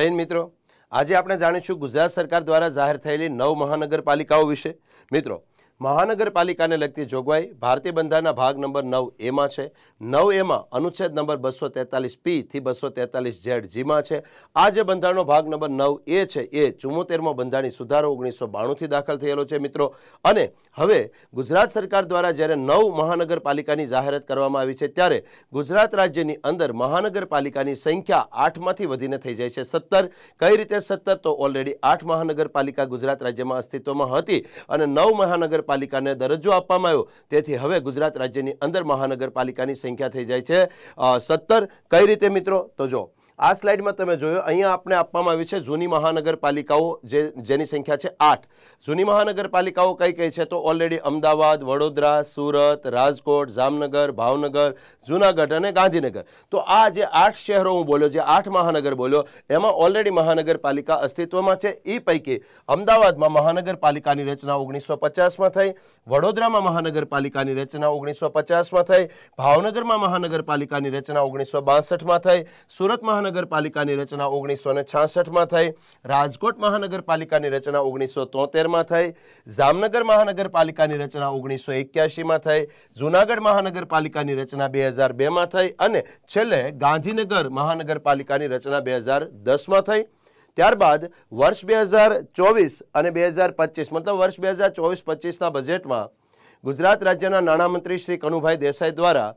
હિન્દ મિત્રો. આજે આપણે જાણીશું ગુજરાત સરકાર દ્વારા જાહેર થયેલી નવ મહાનગરપાલિકાઓ વિશે. મિત્રો મહાનગરપાલિકાને લગતી જોગવાઈ ભારતીય બંધારણના ભાગ નંબર નવ એમાં છે. નવ એમાં અનુચ્છેદ નંબર બસો તેતાલીસ પી થી બસો તેતાલીસ ઝેડ જીમાં છે. આ જે બંધારણનો ભાગ નંબર નવ એ છે એ ચુમ્મોતેરમો બંધારણી સુધારો ઓગણીસો બાણુંથી દાખલ થયેલો છે મિત્રો. અને હવે ગુજરાત સરકાર દ્વારા જ્યારે નવ મહાનગરપાલિકાની જાહેરાત કરવામાં આવી છે ત્યારે ગુજરાત રાજ્યની અંદર મહાનગરપાલિકાની સંખ્યા આઠમાંથી વધીને થઈ જાય છે. સત્તર કઈ રીતે સત્તર? તો ઓલરેડી આઠ મહાનગરપાલિકા ગુજરાત રાજ્યમાં અસ્તિત્વમાં હતી અને નવ મહાનગરપાલિકાને દરજ્જો આપવામાં આવ્યો. તેથી હવે ગુજરાત રાજ્યની અંદર મહાનગરપાલિકાની સંખ્યા થઈ જાય છે સત્તર. કઈ રીતે મિત્રો? તો જો આ સ્લાઇડમાં તમે જોયો, અહીંયા આપણે આપવામાં આવી છે જૂની મહાનગરપાલિકાઓ જે, જેની સંખ્યા છે આઠ. જૂની મહાનગરપાલિકાઓ કઈ કઈ છે તો ઓલરેડી અમદાવાદ, વડોદરા, સુરત, રાજકોટ, જામનગર, ભાવનગર, જુનાગઢ અને ગાંધીનગર. તો આ જે આઠ શહેરો હું બોલ્યો, જે આઠ મહાનગર બોલ્યો, એમાં ઓલરેડી મહાનગરપાલિકા અસ્તિત્વમાં છે. એ પૈકી અમદાવાદમાં મહાનગરપાલિકાની રચના ઓગણીસો પચાસમાં થઈ, વડોદરામાં મહાનગરપાલિકાની રચના ઓગણીસો પચાસમાં થઈ, ભાવનગરમાં મહાનગરપાલિકાની રચના ઓગણીસો બાસઠમાં થઈ સુરત મહાનગરપાલિકાની રચના ઓગણીસો ને છાસઠમાં થઈ, રાજકોટ મહાનગરપાલિકાની રચના ઓગણીસો તોતેરમાં થઈ, જામનગર મહાનગરપાલિકાની રચના ઓગણીસો એક્યાસીમાં થઈ, જુનાગઢ મહાનગરપાલિકાની રચના બે હજાર બેમાં થઈ અને છેલ્લે ગાંધીનગર મહાનગરપાલિકાની રચના બે હજાર દસમાં થઈ. ત્યારબાદ વર્ષ બે હજાર ચોવીસ અને બે હજાર પચીસ, મતલબ વર્ષ બે હજાર ચોવીસ પચીસના બજેટમાં ગુજરાત રાજ્યના નાણામંત્રી શ્રી કનુભાઈ દેસાઈ દ્વારા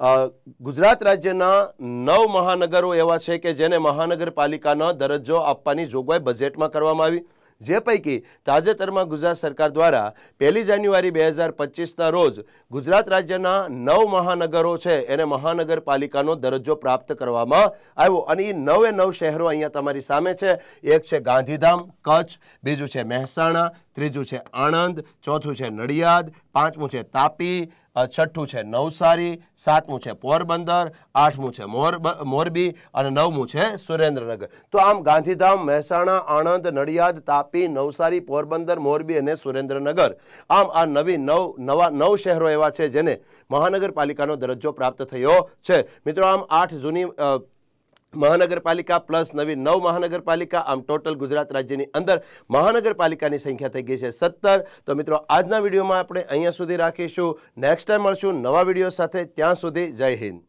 ગુજરાત રાજ્યના નવ મહાનગરો એવા છે કે જેને મહાનગરપાલિકાનો દરજ્જો આપવાની જોગવાઈ બજેટમાં કરવામાં આવી. જે પૈકી તાજેતરમાં ગુજરાત સરકાર દ્વારા પહેલી જાન્યુઆરી બે હજાર પચીસના રોજ ગુજરાત રાજ્યના નવ મહાનગરો છે એને મહાનગરપાલિકાનો દરજ્જો પ્રાપ્ત કરવામાં આવ્યો. અને એ નવે નવ શહેરો અહીંયા તમારી સામે છે. એક છે ગાંધીધામ, કચ્છ, બીજું છે મહેસાણા, ત્રીજું છે આણંદ, ચોથું છે નડિયાદ, પાંચમું છે તાપી છઠ્ઠું છે, નવસારી, સાતમું છે, પોરબંદર, આઠમું છે, મોર મોરબી અને નવમું છે, સુરેન્દ્રનગર. તો આમ ગાંધીધામ, મહેસાણા, આણંદ, નડિયાદ, તાપી, નવસારી, પોરબંદર, મોરબી અને સુરેન્દ્રનગર. આમ આ નવી નવ, નવા નવ શહેરો એવા છે જેને મહાનગરપાલિકાનો દરજ્જો પ્રાપ્ત થયો છે. મિત્રો, આમ આઠ જૂની મહાનગરપાલિકા પ્લસ નવી નવ મહાનગરપાલિકા, આમ ટોટલ ગુજરાત રાજ્યની અંદર મહાનગરપાલિકાની સંખ્યા થઈ ગઈ છે સત્તર. તો મિત્રો, આજના વિડીયોમાં આપણે અહીંયા સુધી રાખીશું. નેક્સ્ટ ટાઈમ મળશું નવા વીડિયો સાથે. ત્યાં સુધી જય હિન્દ.